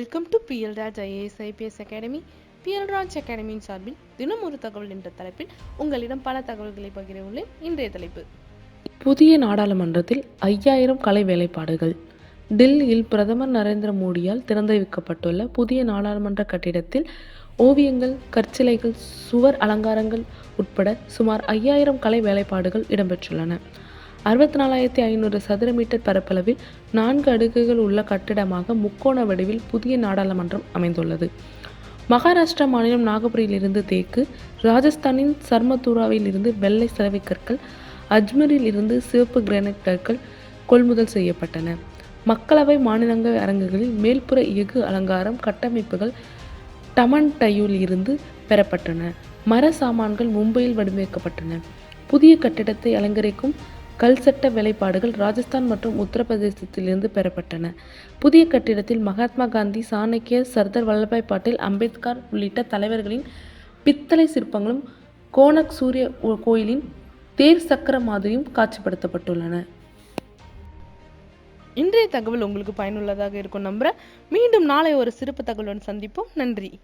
Welcome to PL Raj IAS IPS academy PL Raj அகாடமியின் சார்பில் தினம் ஒரு தகவல் என்ற தலைப்பில் உங்களிடம் பல தகவல்களை பகிர உள்ளேன். இன்றைய தலைப்பு. புதிய நாடாளுமன்றத்தில் ஐயாயிரம் கலை வேலைப்பாடுகள். டெல்லியில் பிரதமர் நரேந்திர மோடியால் திறந்து வைக்கப்பட்டுள்ள புதிய நாடாளுமன்ற கட்டிடத்தில் ஓவியங்கள் கற்சிலைகள் சுவர் அலங்காரங்கள் உட்பட சுமார் ஐயாயிரம் கலை வேலைப்பாடுகள் இடம்பெற்றுள்ளன. அறுபத்தி நாலாயிரத்தி ஐநூறு சதுர மீட்டர் பரப்பளவில் நான்கு அடுக்குகள் உள்ள கட்டிடமாக முக்கோண வடிவில் புதிய நாடாளுமன்றம் அமைந்துள்ளது. மகாராஷ்டிரா மாநிலம் நாகபுரியில் இருந்து தேக்கு ராஜஸ்தானின் சர்மதூராவில் இருந்து வெள்ளை சலவை கற்கள் அஜ்மீரில் இருந்து சிவப்பு கிரானைட் கற்கள் கொள்முதல் செய்யப்பட்டன. மக்களவை மாநிலங்கள் அரங்குகளில் மேல்புற எஃகு அலங்காரம் கட்டமைப்புகள் டமன்டையூல் இருந்து பெறப்பட்டன. மர சாமான்கள் மும்பையில் வடிவமைக்கப்பட்டன. புதிய கட்டிடத்தை அலங்கரிக்கும் கல்சட்ட வேலைப்பாடுகள் ராஜஸ்தான் மற்றும் உத்தரப்பிரதேசத்திலிருந்து பெறப்பட்டன. புதிய கட்டிடத்தில் மகாத்மா காந்தி சாணக்கியர் சர்தார் வல்லபாய் பட்டேல் அம்பேத்கர் உள்ளிட்ட தலைவர்களின் பித்தளை சிற்பங்களும் கோணக் சூரிய கோயிலின் தேர் சக்கர மாதிரியும் காட்சிப்படுத்தப்பட்டுள்ளன. இன்றைய தகவல் உங்களுக்கு பயனுள்ளதாக இருக்கும் நம்புகிறேன் மீண்டும் நாளை ஒரு சிறப்பு தகவலுடன் சந்திப்போம். நன்றி.